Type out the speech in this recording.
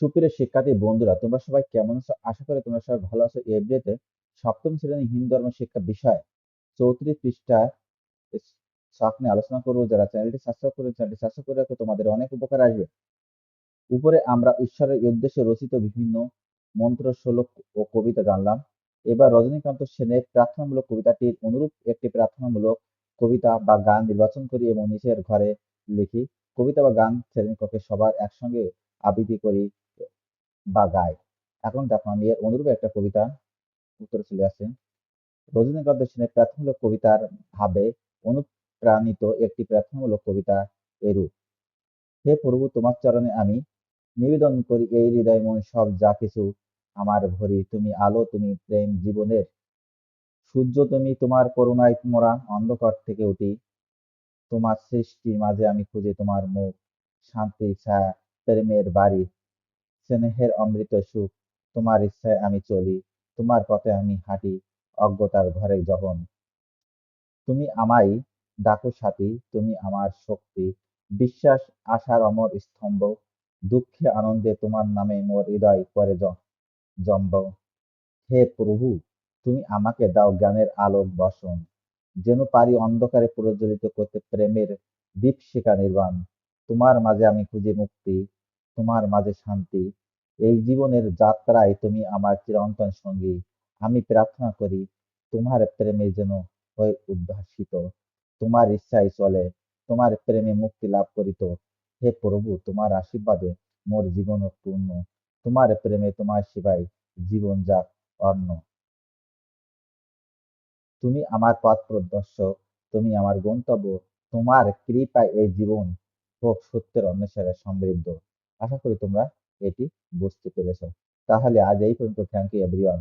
সুপ্রিয় শিক্ষার্থী বন্ধুরা, তোমরা সবাই কেমন আছো? আশা করি তোমরা সবাই ভালো আছো। এই ভিডিওতে সপ্তম শ্রেণি হিন্দু ধর্ম শিক্ষা বিষয় চৌত্রিশ পৃষ্ঠা শখ নিয়ে আলোচনা করব। যারা চ্যানেলটি সাবস্ক্রাইব করে চ্যানেলটি সাবস্ক্রাইব করে রাখো, তোমাদের অনেক উপকার আসবে। উপরে আমরা ঈশ্বরের উদ্দেশ্যে রচিত বিভিন্ন মন্ত্র, শ্লোক ও কবিতা জানলাম। এবার রজনীকান্ত সেনের প্রার্থনামূলক কবিতাটির অনুরূপ একটি প্রার্থনামূলক কবিতা বা গান নির্বাচন করি এবং নিচের ঘরে লিখি। কবিতা বা গান শ্রেণীকক্ষে সবার একসঙ্গে আবৃত্তি করি। বা গায়। এখন দেখো, আমি এর অনুরূপ একটা কবিতা উত্তরে চলে আসে রজনীকান্ত সেনের প্রার্থনামূলক কবিতার ভাবে অনুপ্রাণিত একটি প্রার্থনামূলক কবিতা এরূপ। হে প্রভু, তোমার চরণে আমি নিবেদন করি, এই হৃদয় মন সব যা কিছু আমার ভরি। তুমি আলো, তুমি প্রেম জীবনের সূর্য, তুমি তোমার করুণায় মোরা অন্ধকার থেকে উঠি। তোমার সৃষ্টির মাঝে আমি খুঁজে তোমার মুখ, শান্তি, ছায়া, প্রেমের বাড়ি। স্নেহের অমৃত সুখ, তোমার ইচ্ছায় আমি চলি, তোমার পথে আমি হাঁটি, অজ্ঞতার ঘরে যখন তুমি আমায় ডাকো সাথী, তুমি আমার শক্তি, বিশ্বাস, আশার অমর স্তম্ভ, দুঃখে আনন্দে তোমার নামে মোর হৃদয় করে জম্ব। হে প্রভু, তুমি আমাকে দাও জ্ঞানের আলোক বসন, যেন পারি অন্ধকারে প্রজ্বলিত করতে প্রেমের দীপশিখা নির্বাণ। তোমার মাঝে আমি খুঁজি মুক্তি, তোমার মাঝে শান্তি এই জীবনের যাত্রায় তুমি আমার চিরন্তন সঙ্গী। আমি প্রার্থনা করি, তোমার প্রেমে যেন হয়ে উদ্ভাসিত। তোমার ইচ্ছায় চলে, তোমার প্রেমে মুক্তি লাভ করিত। হে প্রভু, তোমার আশীর্বাদে মোর জীবন পূর্ণ। তোমার প্রেমে তোমার সেবায় জীবন যাক অন্য তুমি আমার পথ প্রদর্শক, তুমি আমার গন্তব্য। তোমার কৃপায় এই জীবন হোক সত্যের অন্বেষণে সমৃদ্ধ। আশা করি তোমরা এটি বুঝতে পেরেছ তাহলে আজ এই পর্যন্ত থ্যাংক ইউ এভরিওয়ান